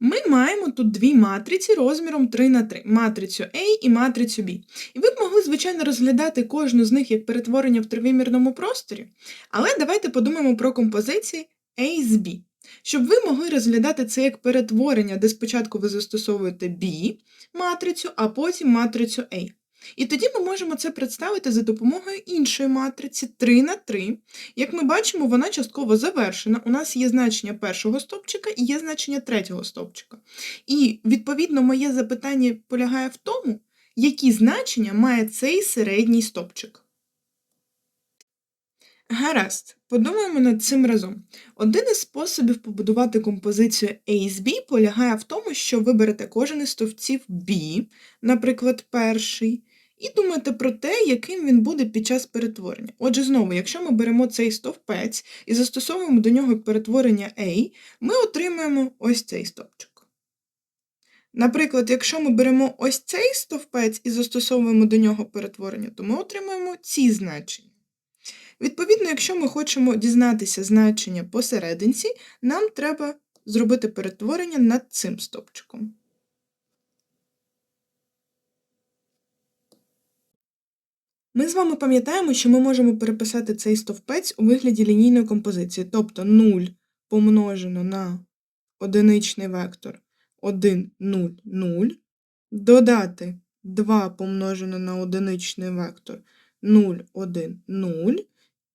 Ми маємо тут дві матриці розміром 3 на 3 матрицю A і матрицю B. І ви б могли, звичайно, розглядати кожну з них як перетворення в тривимірному просторі, але давайте подумаємо про композиції A з B. Щоб ви могли розглядати це як перетворення, де спочатку ви застосовуєте B матрицю, а потім матрицю A. І тоді ми можемо це представити за допомогою іншої матриці 3 на 3. Як ми бачимо, вона частково завершена. У нас є значення першого стовпчика і є значення третього стовпчика. І, відповідно, моє запитання полягає в тому, які значення має цей середній стовпчик. Гаразд, подумаємо над цим разом. Один із способів побудувати композицію A з B полягає в тому, що ви берете кожен із стовпців B, наприклад, перший, і думаєте про те, яким він буде під час перетворення. Отже, знову, якщо ми беремо цей стовпець і застосовуємо до нього перетворення A, ми отримаємо ось цей стовпчик. Наприклад, якщо ми беремо ось цей стовпець і застосовуємо до нього перетворення, то ми отримаємо ці значення. Відповідно, якщо ми хочемо дізнатися значення посерединці, нам треба зробити перетворення над цим стовпчиком. Ми з вами пам'ятаємо, що ми можемо переписати цей стовпець у вигляді лінійної композиції, тобто 0 помножено на одиничний вектор 1, 0, 0, додати 2 помножено на одиничний вектор 0, 1, 0,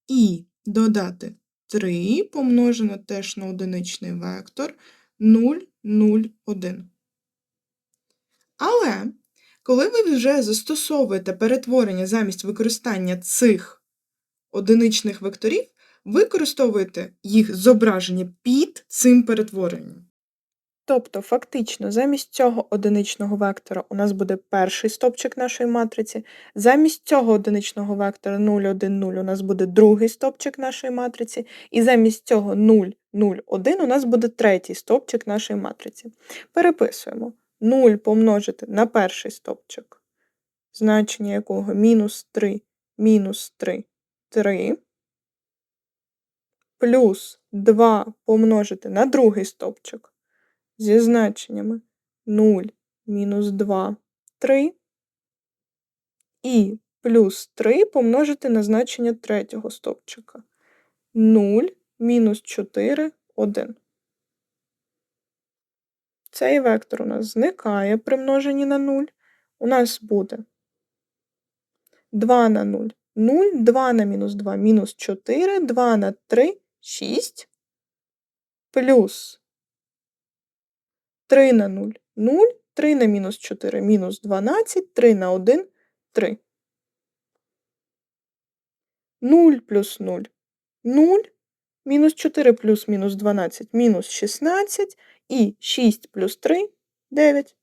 і додати 3 помножено теж на одиничний вектор 0, 0, 1. Але коли ви вже застосовуєте перетворення замість використання цих одиничних векторів, використовуєте їх зображення під цим перетворенням. Тобто, фактично, замість цього одиничного вектора у нас буде перший стопчик нашої матриці, замість цього одиничного вектора 0, 1, 0 у нас буде другий стопчик нашої матриці, і замість цього 0, 0, 1 у нас буде третій стопчик нашої матриці. Переписуємо 0 помножити на перший стопчик, значення якого мінус 3, мінус 3, 3, плюс 2 помножити на другий стопчик зі значеннями 0, мінус 2, 3 і плюс 3 помножити на значення третього стовпчика 0, мінус 4, 1. Цей вектор у нас зникає при множенні на 0. У нас буде 2 на 0, 0, 2 на мінус 2, мінус 4, 2 на 3, 6, плюс 3 на 0 0, 3 на мінус 4 мінус 12, 3 на 1 3. 0 плюс 0 0, мінус 4 плюс мінус 12 мінус 16 і 6 плюс 3 9.